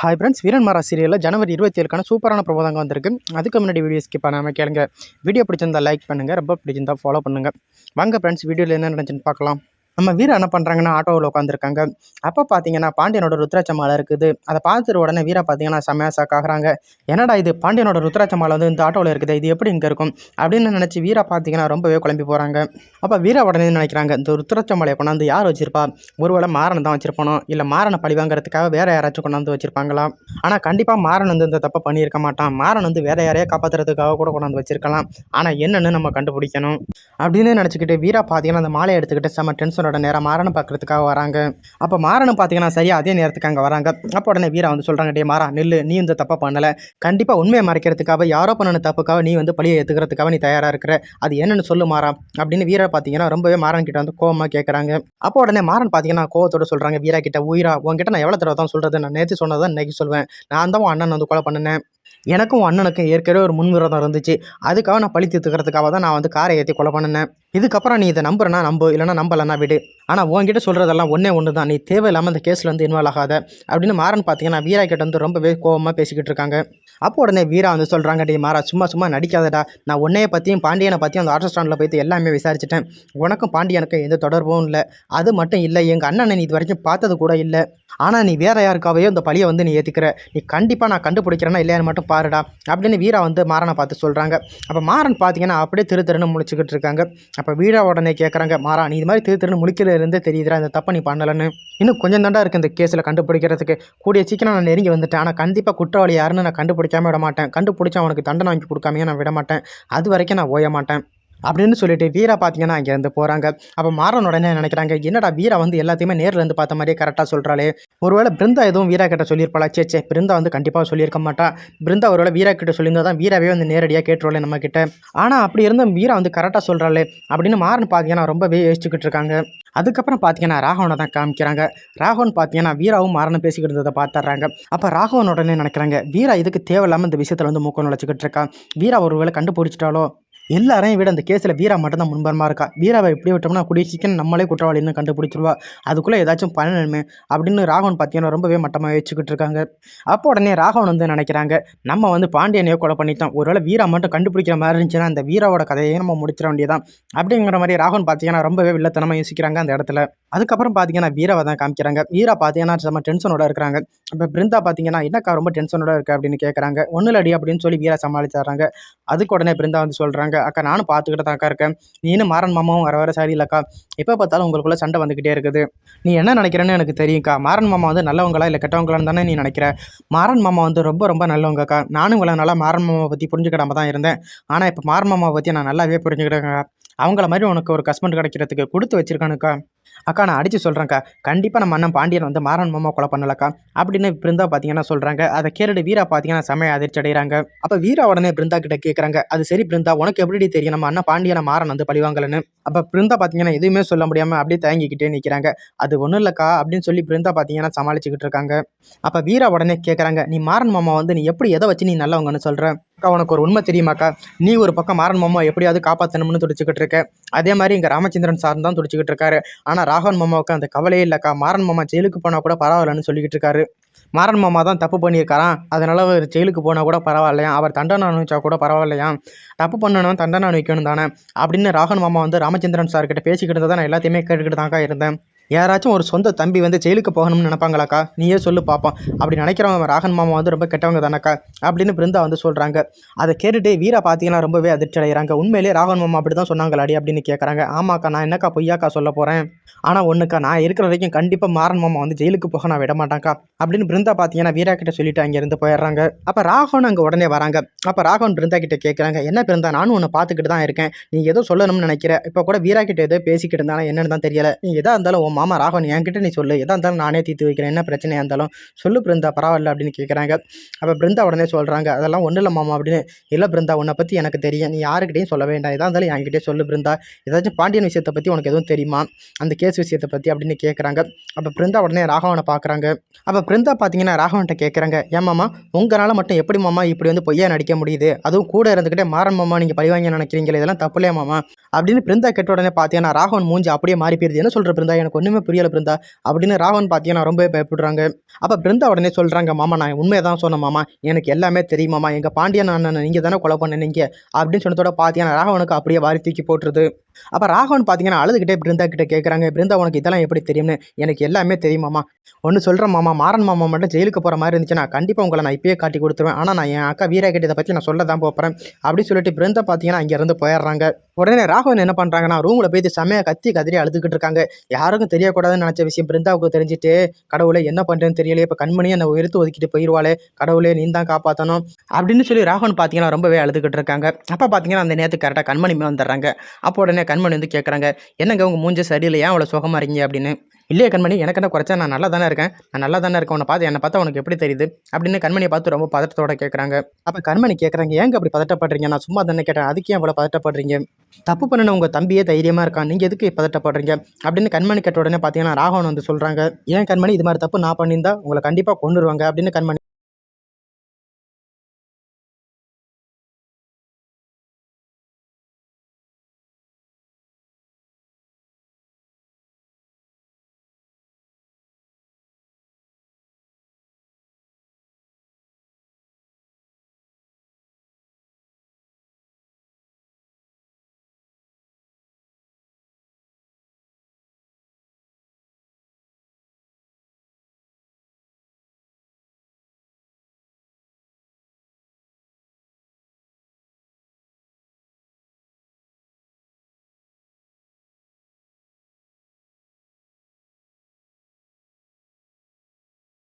Hi friends வீரன் மாரா சீரியலில் ஜனவரி இருபத்தி ஏழுக்கான சூப்பரான பிரபோதங்க வந்திருக்கு. அதுக்கு முன்னாடி வீடியோ ஸ்கிப் பண்ணாமல் கேளுங்க. வீடியோ பிடிச்சிருந்தா லைக் பண்ணுங்கள் ரொம்ப பிடிச்சிருந்தா ஃபாலோ பண்ணுங்கள் வாங்க ஃப்ரெண்ட்ஸ் வீடியோவில் என்ன நடந்துச்சுன்னு பார்க்கலாம். நம்ம வீரன் என்ன பண்ணுறாங்கன்னா ஆட்டோவில் உட்காந்துருக்காங்க அப்போ பார்த்தீங்கன்னா பாண்டியனோட ருத்ராட்ச மாலை இருக்குது. அதை பார்த்துட்டு உடனே வீரா பார்த்தீங்கன்னா செம்மையா ஷாக் என்னடா இது? பாண்டியனோட ருத்ராட்ச மாலை வந்து இந்த ஆட்டோவில் இருக்குது இது எப்படி இங்கே இருக்கும்? அப்படின்னு நினச்சி வீரா பார்த்தீங்கன்னா ரொம்பவே குழம்பி போகிறாங்க அப்போ வீரா உடனே நினைக்கிறாங்க? இந்த ருத்ராட்ச மாலையை கொண்டாந்து யார் வச்சிருப்பா? ஒருவேளை மாறனை தான் வச்சிருப்பானோ? இல்லை மாறனை பழி வாங்குறதுக்காக யாராச்சும் கொண்டாந்து வச்சிருப்பாங்களா? ஆனால் கண்டிப்பாக மாறன் வந்து இந்த தப்பை பண்ணியிருக்க மாட்டான். மாறன் வந்து வேற யாரையா காப்பாற்றுறதுக்காக கூட கொண்டாந்து வச்சிருக்கலாம். ஆனால் என்னென்னு நம்ம கண்டுபிடிக்கணும். அப்படின்னு நினச்சிக்கிட்டு வீரா பார்த்தீங்கன்னா அந்த மாலையை எடுத்துக்கிட்டு செம்ம டென்ஷனோட நேரம் மாறனை பார்க்குறதுக்காக வராங்க. அப்போ மாறனை பார்த்தீங்கன்னா சரியா அதே நேரத்துக்கு அங்கே வராங்க. அப்போ உடனே வீரா வந்து சொல்கிறாங்க டே மாறா நில்லு நீ இந்த தப்பை பண்ணலை. கண்டிப்பாக உண்மையை மறைக்கிறதுக்காக யாரோ பண்ணின தப்புக்காக நீ வந்து பழியை ஏற்றுக்கிறதுக்காக நீ தயாராக இருக்கிற. அது என்னென்னு சொல்லு மாறா. அப்படின்னு வீரா பார்த்தீங்கன்னா ரொம்பவே மாறன் கிட்ட வந்து கோவமாக கேட்குறாங்க அப்போ உடனே மாறன் பார்த்தீங்கன்னா கோவத்தோட சொல்கிறாங்க வீரா கிட்ட உயிரா உங்ககிட்ட நான் எவ்வளோ தடவை தான் சொல்கிறது நான் நேற்று சொன்னதான் இன்னைக்கு சொல்வேன். நான் தான் உன் அண்ணன் வந்து கொலை பண்ணினேன். எனக்கும் அண்ணனுக்கும் ஏற்கனவே ஒரு முன்விரோதம் இருந்துச்சு. அதுக்காக நான் பழி தீர்த்துக்கிறதுக்காக தான் நான் வந்து காரை ஏற்றி கொலை பண்ணினேன். இதுக்கப்புறம் நீ இதை நம்புறனா நம்பு. இல்லைனா நம்பலைன்னா விடு. ஆனால் உன்கிட்ட சொல்கிறதெல்லாம் ஒன்றே ஒன்று தான் நீ தேவையில்லாமல் அந்த கேஸில் வந்து இன்வால்வ் ஆகாத. அப்படின்னு மாறன் பார்த்தீங்கன்னா வீரா கிட்ட வந்து ரொம்பவே கோவமாக பேசிக்கிட்டு இருக்காங்க. அப்போ உடனே வீரா வந்து சொல்கிறாங்க டே மாறா சும்மா சும்மா நடிக்காதடா. நான் உன்னையை பற்றியும் பாண்டியனை பற்றியும் அந்த ஆட்டோ ஸ்டாண்டில் போய்த்து எல்லாமே விசாரிச்சிட்டேன். உனக்கும் பாண்டியனுக்கும் எந்த தொடர்பும் இல்லை. அது மட்டும் இல்லை. எங்கள் அண்ணனை நீ இது வரைக்கும் பார்த்தது கூட இல்லை. ஆனால் நீ வேற யாருக்காவையோ இந்த பழியை வந்து நீ ஏற்றிக்கிற நீ கண்டிப்பாக நான் கண்டுபிடிக்கிறேன்னா இல்லையான்னு மட்டும் பாருடா. அப்படின்னு வீரா வந்து மாறனை பார்த்து சொல்கிறாங்க அப்போ மாறன் பார்த்தீங்கன்னா அப்படியே திரு திருன்னு முழிச்சுக்கிட்டு இருக்காங்க. அப்போ வீடா உடனே கேட்குறாங்க மாறா நீ இது மாதிரி திரு திருன்னு முழிக்கிறதுலேருந்தே தெரியுதுரா இந்த தப்பை நீ பண்ணலன்னு. இன்னும் கொஞ்சம் தாண்டா இருக்குது இந்த கேஸில் கண்டுபிடிக்கிறதுக்கு. கூடிய சீக்கிரம் நான் நெருங்கி வந்துட்டேன். ஆனால் கண்டிப்பாக குற்றவாளி யாருன்னு நான் கண்டுபிடிக்காம விட மாட்டேன். கண்டுபிடிச்சா அவனுக்கு தண்டனை வாங்கி கொடுக்காமையே நான் விட மாட்டேன். அது வரைக்கும் நான் ஓய மாட்டேன். அப்படின்னு சொல்லிட்டு வீரா பார்த்தீங்கன்னா அங்கேருந்து போகிறாங்க அப்போ மாறன் உடனே நினைக்கிறாங்க? என்னடா வீரா வந்து எல்லாத்தையுமே நேரில் இருந்து பார்த்த மாதிரியே கரெக்டாக சொல்கிறாளே ஒருவேளை பிருந்தா எதுவும் வீரா கிட்ட சொல்லியிருப்பாளா? சே சே பிருந்தா வந்து கண்டிப்பாக சொல்லியிருக்க மாட்டா. பிருந்தா ஒருவேளை வீரா கிட்ட சொல்லியிருந்தா தான் வீராவே வந்து நேரடியாக கேட்டுருவாள் நம்ம கிட்ட. ஆனால் அப்படி இருந்தும் வீரா வந்து கரெக்டாக சொல்கிறாளே அப்படின்னு மாறன் பார்த்தீங்கன்னா ரொம்பவே யோசிச்சுக்கிட்டு இருக்காங்க. அதுக்கப்புறம் பார்த்தீங்கன்னா ராகவனை தான் காமிக்கிறாங்க. ராகவன் பார்த்தீங்கன்னா வீராவும் மாறனும் பேசிக்கிட்டு இருந்ததை பார்த்துட்றாங்க அப்போ ராகவன் உடனே நினைக்கிறாங்க வீரா இதுக்கு தேவையில்லாமல் இந்த விஷயத்தில் வந்து மூக்கம் நுழைச்சிக்கிட்டு இருக்கான் வீரா ஒருவேளை கண்டுபிடிச்சிட்டாலோ எல்லாரையும் விட அந்த கேஸில் வீரா மட்டும்தான் முன்பரமாக இருக்கா? வீராவை எப்படி விட்டோம்னா கூடிய சீக்கிரம் நம்மளே குற்றவாளின்னு கண்டுபிடிச்சிருவா. அதுக்குள்ளே ஏதாச்சும் பண்ணணுமே அப்படின்னு ராகவன் பார்த்தீங்கன்னா ரொம்பவே மட்டமாக வச்சுக்கிட்டு இருக்காங்க. அப்போ உடனே ராகவன் வந்து நினைக்கிறாங்க? நம்ம வந்து பாண்டியனையோ கொலை பண்ணிட்டோம். ஒருவேளை வீரா மட்டும் கண்டுபிடிக்கிற மாதிரி இருந்துச்சுன்னா அந்த வீராவோட கதையை நம்ம முடிச்சிட வேண்டியதான் அப்படிங்கிற மாதிரி ராகவன் பார்த்தீங்கன்னா ரொம்பவே வில்லத்தனமாக யோசிக்கிறாங்க அந்த இடத்துல. அதுக்கப்புறம் பார்த்தீங்கன்னா வீராவை தான் காமிக்கிறாங்க. வீரா பார்த்தீங்கன்னா செம்ம டென்ஷனோட இருக்கிறாங்க. இப்போ பிருந்தா பார்த்தீங்கன்னா என்னக்கா ரொம்ப டென்ஷனோட இருக்குது அப்படின்னு கேட்குறாங்க ஒன்றும் அடி அப்படின்னு சொல்லி வீரா சமாளிச்சிடுறாங்க. அதுக்கு உடனே பிருந்தா வந்து சொல்கிறாங்க அக்கா நானும் பார்த்துக்கிட்டு தான் அக்கா இருக்கேன். நீனும் மாறன் மாமாவும் வர வர சரி இல்லைக்கா எப்போ பார்த்தாலும் உங்களுக்குள்ள சண்டை வந்துக்கிட்டே இருக்குது. நீ என்ன நினைக்கிறேன்னு எனக்கு தெரியும்க்கா. மாறன் மாமா வந்து நல்லவங்களா இல்லை கெட்டவங்களான்னு தானே நீ நினைக்கிற? மாறன் மாமா வந்து ரொம்ப ரொம்ப நல்லவங்கக்கா. நானும் இவ்வளோ நல்லா மாறன் மாமாவை பற்றி புரிஞ்சுக்கிடாம தான் இருந்தேன். ஆனால் இப்போ மாறன் மாமாவை பற்றி நான் நல்லாவே புரிஞ்சுக்கிட்டேங்க அவங்கள மாதிரி உனக்கு ஒரு கஸ்பண்ட் கிடைக்கிறதுக்கு கொடுத்து வச்சிருக்கானுக்கா. அக்கா நான் அடித்து சொல்கிறேன்க்கா கண்டிப்பாக நம்ம அண்ணன் பாண்டியன் வந்து மாறன் மாமா கொலை பண்ணலக்கா. அப்படின்னு பிருந்தா பார்த்தீங்கன்னா சொல்கிறாங்க அதை கேட்டுட்டு வீரா பார்த்தீங்கன்னா செமைய அதிர்ச்சி அடைகிறாங்க அப்போ வீரா உடனே பிருந்தா கிட்ட கேட்குறாங்க அது சரி பிருந்தா உனக்கு எப்படி தெரியும்? நம்ம அண்ணன் பாண்டியனை மாறன் வந்து பழிவாங்கலன்னு அப்போ பிருந்தா பார்த்தீங்கன்னா எதுவுமே சொல்ல முடியாமல் அப்படியே தயங்கிக்கிட்டே நிற்கிறாங்க அது ஒன்றும் இல்லைக்கா அப்படின்னு சொல்லி பிருந்தா பார்த்தீங்கன்னா சமாளிச்சுக்கிட்டு இருக்காங்க. அப்போ வீரா உடனே கேட்குறாங்க நீ மாறன் மாமா வந்து நீ எப்படி எதை வச்சு நீ நல்லவங்கன்னு சொல்கிற அக்கா உனக்கு ஒரு உண்மை தெரியுமாக்கா? நீ ஒரு பக்கம் மாறன் மாமா எப்படியாவது காப்பாற்றணும்னு துடிச்சிக்கிட்டு இருக்க. அதே மாதிரி இங்கே ராமச்சந்திரன் சார் தான் துடிச்சிக்கிட்டு இருக்காரு. ஆனால் ராகவன் மாமாவுக்கு அந்த கவலையே இல்லைக்கா. மாறன் மாமா ஜெயிலுக்கு போனால் கூட பரவாயில்லன்னு சொல்லிக்கிட்டு இருக்காரு. மாறன் மாமா தான் தப்பு பண்ணியிருக்காராம். அதனால் அவர் ஜெயிலுக்கு போனால் கூட பரவாயில்லையா அவர் தண்டனை அனுபவிச்சா கூட பரவாயில்லையா தப்பு பண்ணணும் தண்டனை அனுபவிக்கணும் தானே. அப்படின்னு ராகவன் மாமா வந்து ராமச்சந்திரன் சார் கிட்ட பேசிக்கிட்டு தான் நான் எல்லாத்தையுமே கேட்டுக்கிட்டு தான்க்கா இருந்தேன். யாராச்சும் ஒரு சொந்த தம்பி வந்து ஜெயிலுக்கு போகணும்னு நினைப்பாங்களாக்கா? நீயே சொல்லு பார்ப்போம் அப்படி நினைக்கிறவங்க ராகன் மாமா வந்து ரொம்ப கெட்டவங்க தானக்கா? அப்படின்னு பிருந்தா வந்து சொல்கிறாங்க அதை கேட்டுட்டு வீரா பார்த்தீங்கன்னா ரொம்பவே அதிர்ச்சி அடைகிறாங்க உண்மையிலே ராகன் மாமா அப்படி தான் சொன்னாங்களாடி அப்படின்னு கேட்குறாங்க ஆமாக்கா நான் என்னக்கா பொய்யாக்கா சொல்ல போகிறேன் ஆனால் ஒன்றுக்கா நான் இருக்கிற வரைக்கும் கண்டிப்பாக மாறன் மாமா வந்து ஜெயிலுக்கு போக நான் விட மாட்டாங்க்கா அப்படின்னு பிருந்தா பார்த்தீங்கன்னா வீரா கிட்ட சொல்லிட்டு அங்கேருந்து போயிடுறாங்க. அப்போ ராகவன் அங்கே உடனே வராங்க. அப்போ ராகவன் பிருந்தா கிட்ட கேட்குறாங்க என்ன பிருந்தா நானும் உன்னை பார்த்துக்கிட்டு தான் இருக்கேன். நீ ஏதோ சொல்லணும்னு நினைக்கிற. இப்போ கூட வீரா கிட்ட ஏதோ பேசிக்கிட்டு இருந்தாலும் என்னன்னு தான் தெரியல. நீ எதாக இருந்தாலும் உன் மாமா ராகவன் என்கிட்ட நீ சொல்லு. எதாக இருந்தாலும் நானே தீர்த்து வைக்கிறேன். என்ன பிரச்சனையாக இருந்தாலும் சொல்லு பிருந்தா. பரவாயில்ல அப்படின்னு கேட்குறாங்க அப்போ பிருந்தா உடனே சொல்கிறாங்க அதெல்லாம் ஒன்றும் இல்லை மாமா அப்படின்னு. இல்லை பிருந்தா உன்னை பற்றி எனக்கு தெரியும். நீ யாருக்கிட்டையும் சொல்ல வேண்டாம். எதாக இருந்தாலும் என்கிட்டே சொல்லு பிருந்தா. ஏதாச்சும் பாண்டியன் விஷயத்தை பற்றி உனக்கு எதுவும் தெரியுமா? அந்த கேஸ் விஷயத்தை பற்றி அப்படின்னு கேட்குறாங்க அப்போ பிருந்தா உடனே ராகவனை பார்க்குறாங்க அப்போ பிருந்தா பார்த்தீங்கன்னா ராகவன்கிட்ட கேட்குறாங்க ஏன் மாமா உங்களால் மட்டும் எப்படி மாமா இப்படி வந்து பொய்யா நடிக்க முடியுது? அதுவும் கூட இருந்துக்கிட்டே மாறன் மாமா நீங்கள் பழிவாங்க நினைக்கிறீங்களே இதெல்லாம் தப்புலையா மாமா? அப்படின்னு பிருந்தா கேட்ட உடனே பார்த்தீங்கன்னா ராகவன் மூஞ்சி அப்படியே மாறி போயிருது. என்ன சொல்கிற பிருந்தா? எனக்கு ஒன்றுமே புரியலை பிருந்தா. அப்படின்னு ராகவன் பார்த்தீங்கன்னா ரொம்பவே பயப்படுறாங்க. அப்போ பிருந்தா உடனே சொல்கிறாங்க மாமா நான் உண்மையை தான் சொன்னேன் மாமா. எனக்கு எல்லாமே தெரியுமாமா எங்கள் பாண்டியன் அண்ணன் நீங்கள் தானே கொலை பண்ணீங்க அப்படின்னு சொன்னதோட பார்த்தீங்கன்னா ராகவனுக்கு அப்படியே வாரி தூக்கி போட்டுருது. அப்போ ராகவன் பார்த்தீங்கன்னா அழுதுகிட்டே பிருந்தா கிட்ட கேட்குறாங்க பிருந்தா உனக்கு இதெல்லாம் எப்படி தெரியும்னு? எனக்கு எல்லாமே தெரியுமாமா ஒன்று சொல்கிறேன் மாமா. மாறன் மாமா மட்டும் ஜெயிலுக்கு போகிற மாதிரி இருந்துச்சுன்னா கண்டிப்பாக உங்களை நான் இப்பயே காட்டி கொடுத்துருவேன். ஆனால் நான் என் அக்கா வீரா கிட்ட இதை பற்றி நான் சொல்ல தான் போகிறேன் அப்படின்னு சொல்லிட்டு பிருந்தா பார்த்தீங்கன்னா அங்கேருந்து போயிடுறாங்க. உடனே ராகவன் என்ன பண்ணுறாங்கன்னா ரூமில் போயிட்டு செம்மையாக கத்தி கதறி அழுதுகிட்டு இருக்காங்க. யாருக்கும் தெரியக்கூடாதுன்னு நினச்ச விஷயம் பிருந்தாவுக்கு தெரிஞ்சுட்டு கடவுளே என்ன பண்ணுறேன்னு தெரியலையே இப்போ கண்மணியை என்னை உயர்த்து ஒதுக்கிட்டு போயிடுவாளே கடவுளே நீ தான் காப்பாற்றணும் அப்படின்னு சொல்லி ராகவன் பார்த்தீங்கன்னா ரொம்பவே அழுதுகிட்டு இருக்காங்க. அப்போ பார்த்தீங்கன்னா அந்த நேரத்துக்கு கரெக்டாக கண்மணி வந்துடுறாங்க. அப்போ உடனே கண்மணி வந்து கேட்குறாங்க என்னங்க உங்கள் மூஞ்ச சரியில்லையா அவ்வளோ சுகமாக இருக்கீங்க? அப்படின்னு. இல்லையே கண்மணி எனக்கு என்ன குறைச்சா நான் நல்லா தானே இருக்கேன்? நான் நல்லா தானே இருக்கேன் உன்னை பார்த்து என்னை பார்த்தா உனக்கு எப்படி தெரியுது? அப்படின்னு கண்மணியை பார்த்து ரொம்ப பதட்டத்தோட கேட்குறாங்க அப்போ கண்மணி கேட்குறாங்க ஏங்க அப்படி பதட்டப்படுறீங்க? நான் சும்மா தானே கேட்டேன். அதுக்கே அவ்வளோ பதட்டப்படுறீங்க? தப்பு பண்ணின உங்கள் தம்பியே தைரியமாக இருக்கான். நீங்கள் எதுக்கு பதட்டப்படுறீங்க? அப்படின்னு கண்மணி கேட்ட உடனே பார்த்தீங்கன்னா ராகவன் வந்து சொல்கிறாங்க ஏன் கண்மணி இது மாதிரி தப்பு நான் பண்ணியிருந்தா உங்களை கண்டிப்பாக கொண்டுருவாங்க அப்படின்னு கண்மணி